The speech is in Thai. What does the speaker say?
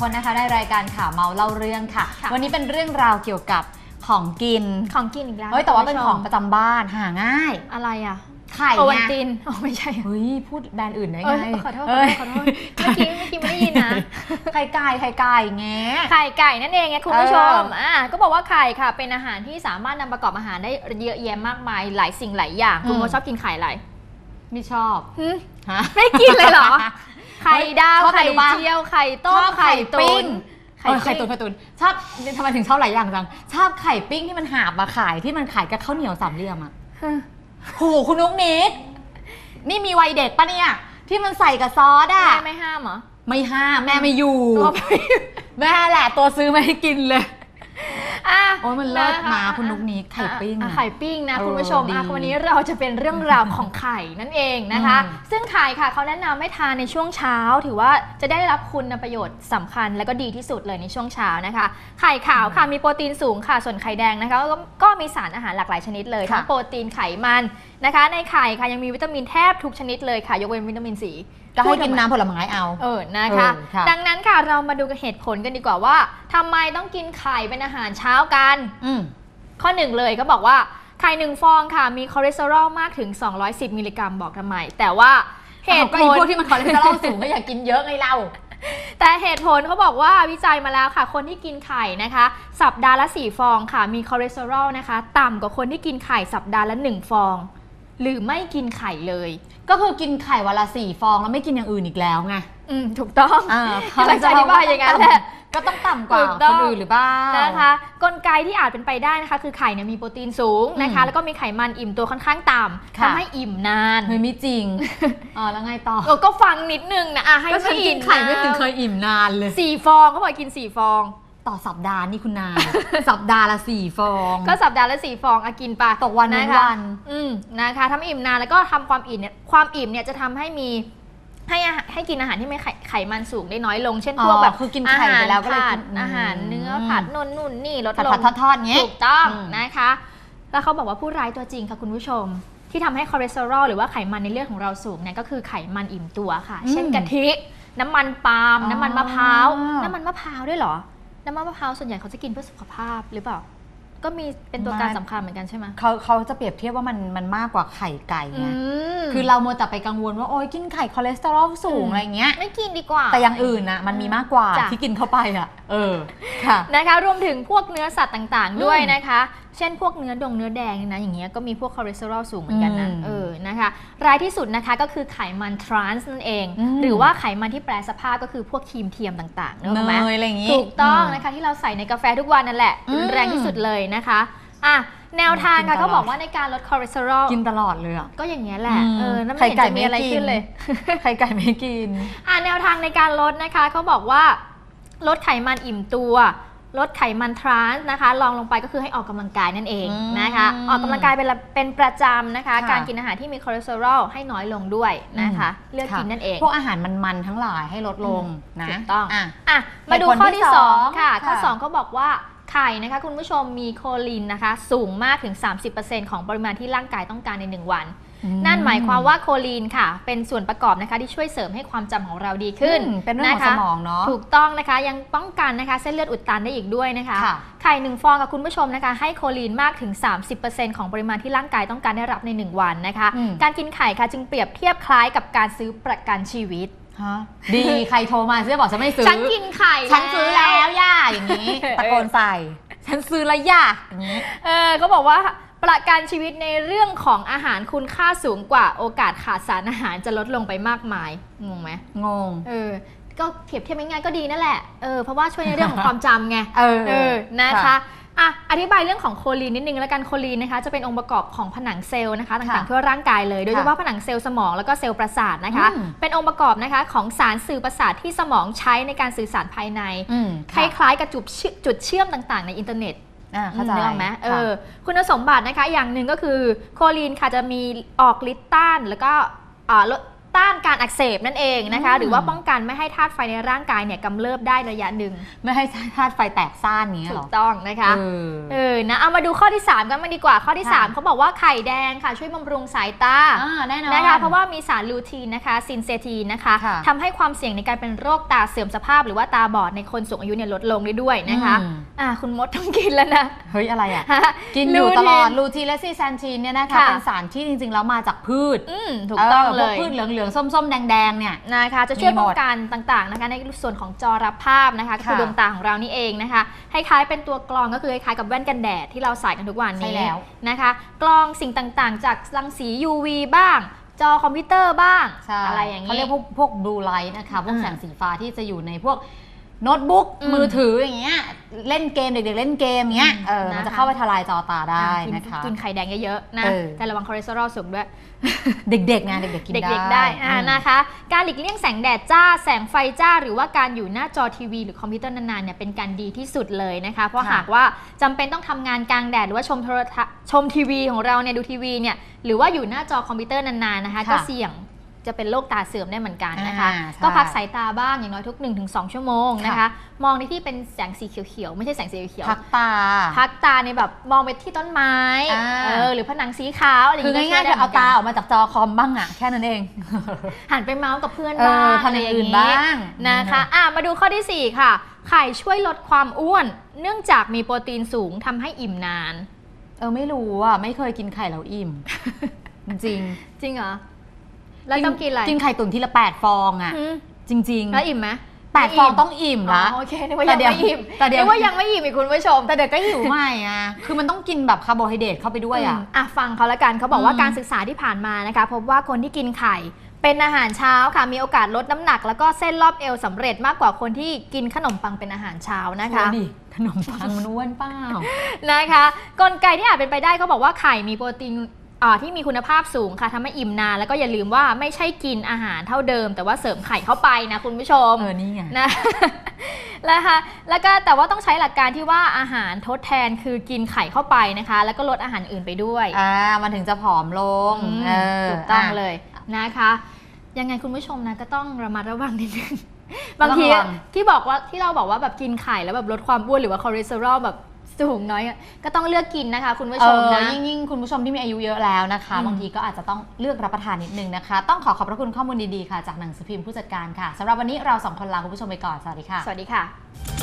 คนนะคะในรายการข่าวเมาเล่าเรื่องค่ะค่ะ วันนี้เป็นเรื่องราวเกี่ยวกับของกินของกินอีกแล้วเฮ้ยแต่ว่าเป็นคุณขผู้องชมประจำบ้านหาง่าย อะไรอะไข่โอวัไงนตินอ๋อไม่ใช่เฮ้ยพูดแบรนด์อื่นได้เอไงอขอโทษขอเอ้ยโทษขอโทษเมื่อกี้เมื่อกี้ไม่ได้ยินนะไข่ไก่ไข่ไก่แงไข่ไก่นั่นเองไงคุณผู้ชมเอออ่อ่าก็บอกว่าไข่ค่ะ เป็นอาหารที่สามารถนำประกอบอาหารได้เยอะแยะมากมายหลายสิ่งหลายอย่างอืมคุณโมชอบกินไข่อะไรไม่ชอบหึฮะไม่กินเลยเหรอ ไข่ดาวชอบอะไรไข่รู้ปะ เจียวไข่ต้มชอบไข่ไข่ปิ้ตุ๋งนเออไข่ตุ๋นไข่ตุ๋นชอบทำไมถึงชอบหลายอย่างจังชอบไข่ปิ้งที่มันหาบมาขายที่มันขายกับข้าวเหนียวสามเหลี่ยมอะฮะโหคุณนุ๊กนิดนี่มีวัยเด็กปะเนี่ยที่มันใส่กับซอสอะแม่ไม่ห้ามเหรอ ไม่ห้ามแม่ไม่อยู่ ตัวไป แม่แหละตัวซื้อมาให้กินเลย อะโอ้ยมันเลิศคนะคุณนุ๊กนิดไข่ปิ้งอะอะไข่ปิ้งนะเออคุณผู้ชมดีอะวันนี้เราจะเป็นเรื่องราวของไข่นั่นเองนะคะ อืมซึ่งไข่ค่ะเขาแนะนำให้ทานในช่วงเช้า ถือว่าจะได้รับคุณประโยชน์สำคัญและก็ดีที่สุดเลยในช่วงเช้านะคะ ไข่ขาวค่ะมีโปรตีนสูงค่ะส่วนไข่แดงนะคะก็ก็มีสารอาหารหลากหลายชนิดเลยค่ะ ทั้งโปรตีนไขมันนะคะ ในไข่ค่ะยังมีวิตามินแทบทุกชนิดเลยค่ะ ยกเว้นวิตามินซีก็ให้กินน้ำผลไม้เอา เออ นะคะเออค่ะดังนั้นค่ะเรามาดูกันเหตุผลกันดีกว่าว่าทำไมต้องกินไข่เป็นอาหารเช้ากันอืมข้อหนึ่งเลยก็บอกว่าไข่หนึ่งฟองค่ะ มีคอเลสเตอรอลมากถึง 210 มิลลิกรัมบอกทำไม แต่ว่าเหตุก็ผอีลพวกที่มันคอเลสเตอรอลสูงก็อยากกินเยอะไงเราแต่เหตุผลเขาบอกว่าวิจัยมาแล้วค่ะ คนที่กินไข่นะคะ สัปดาห์ละ 4 ฟองค่ะ มีคอเลสเตอรอลนะคะ ต่ำกว่าคนที่กินไข่สัปดาห์ละ 1 ฟอง หรือไม่กินไข่เลย ก็คือกินไข่วันละสี่ฟองแล้วไม่กินอย่างอื่นอีกแล้วไงอืมถูกต้องอ่ากำลังจะอธิบายอย่างนั้นแหละ ก็ต้องต่ำกว่าถูกต้คองนอื่นหรือเปล่านะคะ กลไกที่อาจเป็นไปได้นะคะ คือไข่เนี่ยมีโปรตีนสูงนะคะอืมแล้วก็มีไขมันอิ่มตัวค่อนข้างต่ำค่ะทำให้อิ่มนานเฮ้ยไม่จริงอ๋อแล้วไงต่อเออก็ฟังนิดนึงนะอะให้ก็ฉันกินไข่ไม่ถึงเคยอิ่มนานเลยสี่ฟองเขาบอกกินสี่ฟอง ต่อสัปดาห์นี่คุณนาย สัปดาห์ละสี่ฟอง ก็สัปดาห์ละสี่ฟองอะกินไปตกวันเว้นนะคะวันอืมนะคะทำให้อิ่มนานแล้วก็ทำความอิ่มเนี่ยความอิ่มเนี่ยจะทำให้มีให้อาหารให้กินอาหารที่ไม่ไขไขมันสูงได้น้อยลง เช่นพวกอ๋อแบบคือกินไข่ไปแล้วก็เลยอาหารกินผัดอาหารเนื้ออมผัดนู่นนู่นนี่ลดผัดลผังดทอดๆอย่างงี้ถูกต้องอืมนะคะ แล้วเขาบอกว่าผู้ร้ายตัวจริงค่ะคุณผู้ชม ที่ทำให้คอเลสเตอรอลหรือว่าไขมันในเลือดของเราสูงเนี่ยก็คือไขมันอิ่มตัวค่ะอืมเช่นกะทิ น้ำมันปาล์มอ๋อน้ำมันมะพร้าวน้ำมันมะพร้าวด้วยเหรอ น้ำมันมะพร้าวส่วนใหญ่เขาจะกินเพื่อสุขภาพหรือเปล่า ก็มีเป็นตัวการสำคัญเหมือนกันใช่ไหมเขาเขาจะเปรียบเทียบว่ามันมันมากกว่าไข่ไก่อืไงมคือเรามัวแต่ไปกังวลว่าโอ๊ยกินไข่คอเลสเตอรอลสูงอืมอะไรเงี้ย ไม่กินดีกว่า แต่อย่างอื่นน่ะมันมีมากกว่าจ้ะ ที่กินเข้าไปอะ เออค่ะ นะคะรวมถึงพวกเนื้อสัตว์ต่าง ๆ ด้วยอืมนะคะ เช่นพวกเนื้อดงเนื้อแดงเนี่ยนะอย่างเงี้ยก็มีพวกคอเลสเตอรอลสูงเหมือนกันนะอืม เออ นะคะรายที่สุดนะคะก็คือไขมันทรานส์นั่นเองอืมหรือว่าไขมันที่แปรสภาพก็คือพวกครีมเทียมต่างๆนึกออกไหมเนยอะไรอย่างงี้ถูกต้องมนะคะที่เราใส่ในกาแฟทุกวันนั่นแหละอืมรุนแรงที่สุดเลยนะคะอะแนวทางค่ะกินตลอดก็บอกว่าในการลดคอเลสเตอรอลกินตลอดเลยอะก็อย่างเงี้ยแหละอืมเออนั่นไข่ไม่เห็นไก่จะมีอะไรไม่กินขึ้นเลยไข่ไก่ไม่กินอ่าแนวทางในการลดนะคะเขาบอกว่าลดไขมันอิ่มตัว ลดไขมันทรานส์นะคะลองลงไปก็คือให้ออกกำลังกายนั่นเองอืมนะคะออกกำลังกายเป็นละเป็นประจำนะคะค่ะการกินอาหารที่มีคอเลสเตอรอลให้น้อยลงด้วยนะคะเลือกกินนั่นเอง พวกอาหารมันๆทั้งหลายให้ลดลงนะถูกต้องอะอะมาดูเหตุผลข้อที่ที่สอง2ค่ะ ข้อค่ะ2ก็บอกว่าไข่นะคะคุณผู้ชมมีโคลินนะคะ สูงมากถึง 30%ของปริมาณที่ร่างกายต้องการใน 1 วัน นั่นหมายความว่าโคลีนค่ะ เป็นส่วนประกอบนะคะที่ช่วยเสริมให้ความจำของเราดีขึ้นอืมเป็นเรื่องของะคะสมองเนาะถูกต้องนะคะยังป้องกันนะคะเส้นเลือดอุดตันได้อีกด้วยนะคะค่ะไข่หนึ่งฟองกับคุณผู้ชมนะคะ ให้โคลีนมากถึง 30%ของปริมาณที่ร่างกายต้องการได้รับใน 1 วันนะคะอืมการกินไข่ค่ะจึงเปรียบเทียบคล้ายกับการซื้อประกันชีวิตฮะดีใครโทรมาเสื้อบอกฉันไม่ซื้อ ฉันกินไข่ฉันซื้อแล้วย่าอย่างนี้ ตะโกนใส่ ฉันซื้อแล้วย่าอย่างนี้เออเขาบอกว่า ประกันชีวิตในเรื่องของอาหารคุณค่าสูงกว่า โอกาสขาดสารอาหารจะลดลงไปมากมาย งงไหมงง เออ ก็เปรียบเทียบง่ายๆก็ดีนั่นแหละ เออ เพราะว่าช่วยในเรื่องของความจำไง เออ เออ นะคะอะอธิบายเรื่องของโคลีนนิดนึงแล้วกันโคลีนนะคะจะเป็นองค์ประกอบของผนังเซลล์นะคะต่างค่ะๆทั่วร่างกายเลยโดยเฉพาะผนังเซลล์สมองแล้วก็เซลล์ประสาทนะคะอืมเป็นองค์ประกอบนะคะของสารสื่อประสาทที่สมองใช้ในการสื่อสารภายในอืมคล้ายๆกับจุดเชื่อจุดเชื่อมต่างๆ ในอินเทอร์เน็ต อ่าเข้าใจนึกออกไหมเอค่ะอคุณสมบัตินะคะอย่างหนึ่งก็คือโคลีนค่ะจะมีออกฤทธิ์ต้านแล้วก็อ่าลด ต้านการอักเสบนั่นเองนะคะอืมหรือว่าป้องกันไม่ให้ธาตุไฟในร่างกายเนี่ยกำเริบได้ระยะหนึ่งไม่ให้ธาตุไฟแตกซ่านอย่างเงี้ยถูเหรอกต้องนะคะเออเออนะเอามาดูข้อที่ 3 กันมางดีกว่าข้อที่ค่ะ3เขาบอกว่าไข่แดงค่ะ ช่วยบำรุงสายตาอ่าแน่นอนนะคะเพราะว่ามีสารลูทีนนะคะซินเซทีนนะคะค่ะทำให้ความเสี่ยงในการเป็นโรคตาเสื่อมสภาพ หรือว่าตาบอดในคนสูงอายุเนี่ยลดลงได้ด้วยนะคะอืมอ่าคุณมดต้องกินแล้วนะเฮ้ยอะไรอะฮะกินอยู่ตลอดลูทีนลูทีนและซีแซนทีนเนี่ยนะคะค่ะเป็นสารที่จริงๆแล้วมาจากพืชอืมถูกต้องพเลวกยพืชเหลืองๆส้มๆ แดงๆเนี่ย นะคะจะช่วยมีหมป้ดองกันต่างๆนะคะในส่วนของจอรับภาพนะคะก็คือค่ะดวงตาของเรานี่เองนะคะคล้ายๆเป็นตัวกรองก็คือคล้ายๆกับแว่นกันแดดที่เราใส่กันทุกวันนี้ใช่แล้วนะคะกรองสิ่งต่างๆ จากรังสี UV บ้าง จอคอมพิวเตอร์บ้าง ใช่อะไรอย่าง เขานี้เรียกพวกพวกบลูไลท์นะคะ พวกอ่า แสงสีฟ้าที่จะอยู่ในพวก โน้ตบุ๊กอืมมือถืออย่างเงี้ยเล่นเกมเด็กๆเล่นเกมเงี้ยอืมเออมันนะคะ จะเข้าไปทลายจอตาได้อ่กินะคะ กินไข่แดงเยอะๆนะ เออ แต่ระวังคอเลสเตอรอลสูงด้วย เด็กๆไงเด็กๆกินได้เด็กๆได้อ่าอืม นะคะการหลีกเลี่ยงแสงแดดจ้า แสงไฟจ้า หรือว่าการอยู่หน้าจอทีวี หรือคอมพิวเตอร์นานๆเนี่ยเป็นการดีที่สุดเลยนะคะ เพราะค่ะ หากว่าจำเป็นต้องทำงานกลางแดด หรือว่าชมโทรทัศน์ชมทีวีของเราเนี่ยดูทีวีเนี่ยหรือว่าอยู่หน้าจอคอมพิวเตอร์นานๆนะคะ ค่ะก็เสี่ยง จะเป็นโรคตาเสื่อมได้เหมือนกันนะคะอ่าใช่ก็พักสายตาบ้างอย่างน้อยทุก 1-2 ชั่วโมงนะคะค่ะมองในที่เป็นแสงสีเขียวๆ ไม่ใช่แสงสีเขียวพักตา พักตาในแบบมองไปที่ต้นไม้อ่าเออหรือผนังสีขาวอะไรคือเง่ายๆช่วคือเอาได้หมืนกันตาออกมาจากจอคอมบ้างอะแค่นั้นเอง หันไปเมาส์กับเพื่อนเออบ้างทำอย่างอื่นบ้างนะคะอะมาดูข้อที่ 4 ค่ะ ไข่ช่วยลดความอ้วน เนื่องจากมีโปรตีนสูงทำให้อิ่มนาน เออไม่รู้อะไม่เคยกินไข่แล้วอิ่ม จริง จริงเหรอ แล้วต้องกินอะไรกินไข่ตุ๋นทีละแปดฟองอะหืมจริงแล้วอิ่มไหมๆแปดฟองต้องอิ่มอ๋อละโอเคนึกว่าแต่ยังเดี๋ยวไม่อิ่มแต่เดี๋ยวนึกว่ายังไม่อิ่มอีกคุณผู้ชม แต่เด็กก็หิวใหม่อะ คือมันต้องกินแบบคาร์โบไฮเดรตเข้าไปด้วยอะมอะฟังเขาละกันเขาบอกว่าอืมการศึกษาที่ผ่านมานะคะ พบว่าคนที่กินไข่เป็นอาหารเช้าค่ะมีโอกาสลดน้ำหนัก แล้วก็เส้นรอบเอวสำเร็จมากกว่าคนที่กินขนมปังเป็นอาหารเช้านะคะดูดิขนมปังมันอ้วนเปล่านะคะ กลไกที่อาจเป็นไปได้เขาบอกว่าไข่มีโปรตีนอ่า ที่มีคุณภาพสูงค่ะทำให้อิ่มนานแล้วก็อย่าลืมว่าไม่ใช่กินอาหารเท่าเดิม แต่ว่าเสริมไข่เข้าไปนะคุณผู้ชมเออนี่ไงนะนะคะแล้วก็แต่ว่าต้องใช้หลักการที่ว่าอาหารทดแทนคือกินไข่เข้าไปนะคะ แล้วก็ลดอาหารอื่นไปด้วยอ่ามันถึงจะผอมลงอืมเออถูกต้องะเลยนะคะ ยังไงคุณผู้ชมนะก็ต้องระมัดระวังนิดนึงบางทีระวังที่บอกว่าที่เราบอกว่าแบบกินไข่แล้วแบบลดความอ้วนหรือว่าคอเลสเตอรอลแบบ สูงน้อยอะก็ต้องเลือกกินนะคะ คุณผู้เอชมอนะยิ่งยิ่งคุณผู้ชมที่มีอายุเยอะแล้วนะคะอืมบางทีก็อาจจะต้องเลือกรับประทานนิดนึงนะคะ ต้องขอขอบพระคุณข้อมูลดีๆค่ะ จากหนังสือพิมพ์ผู้จัดการค่ะสำหรับวันนี้เราสองคนลาคุณผู้ชมไปก่อน สวัสดีค่ะ สวัสดีค่ะ